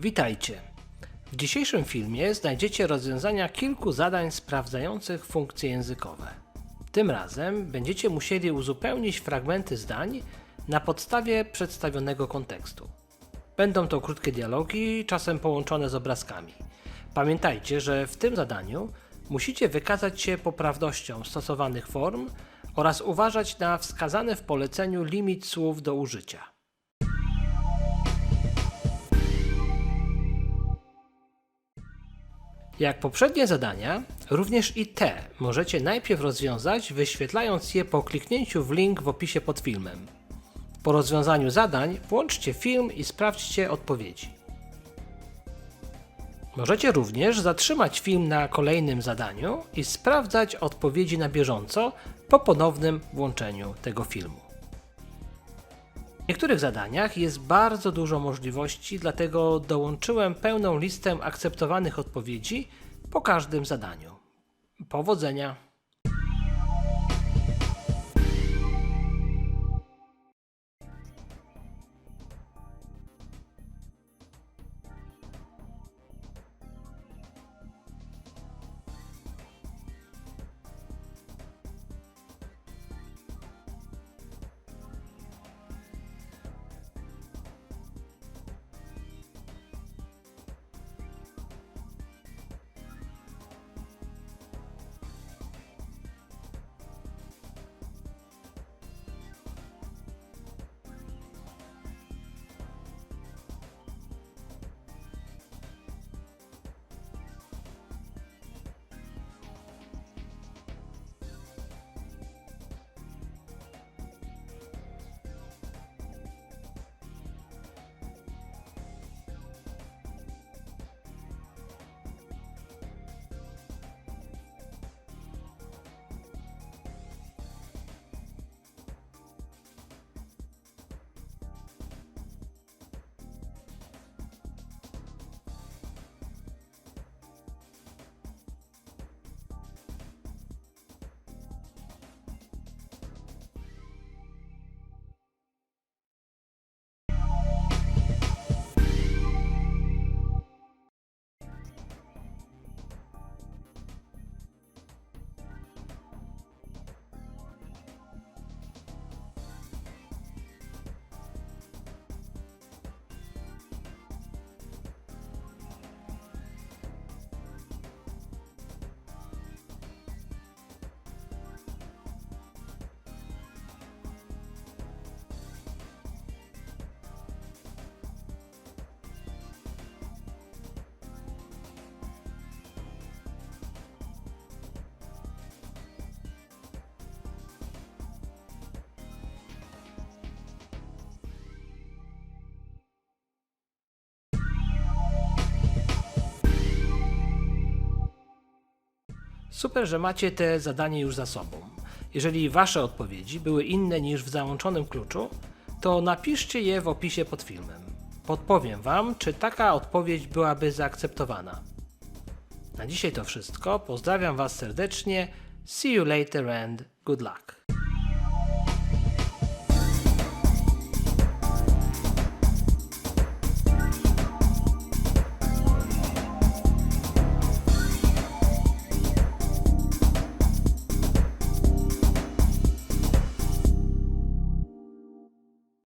Witajcie. W dzisiejszym filmie znajdziecie rozwiązania kilku zadań sprawdzających funkcje językowe. Tym razem będziecie musieli uzupełnić fragmenty zdań na podstawie przedstawionego kontekstu. Będą to krótkie dialogi, czasem połączone z obrazkami. Pamiętajcie, że w tym zadaniu musicie wykazać się poprawnością stosowanych form oraz uważać na wskazany w poleceniu limit słów do użycia. Jak poprzednie zadania, również i te możecie najpierw rozwiązać, wyświetlając je po kliknięciu w link w opisie pod filmem. Po rozwiązaniu zadań włączcie film i sprawdźcie odpowiedzi. Możecie również zatrzymać film na kolejnym zadaniu i sprawdzać odpowiedzi na bieżąco po ponownym włączeniu tego filmu. Niektórych zadaniach jest bardzo dużo możliwości, dlatego dołączyłem pełną listę akceptowanych odpowiedzi po każdym zadaniu. Powodzenia! Super, że macie te zadanie już za sobą. Jeżeli wasze odpowiedzi były inne niż w załączonym kluczu, to napiszcie je w opisie pod filmem. Podpowiem wam, czy taka odpowiedź byłaby zaakceptowana. Na dzisiaj to wszystko. Pozdrawiam was serdecznie. See you later and good luck.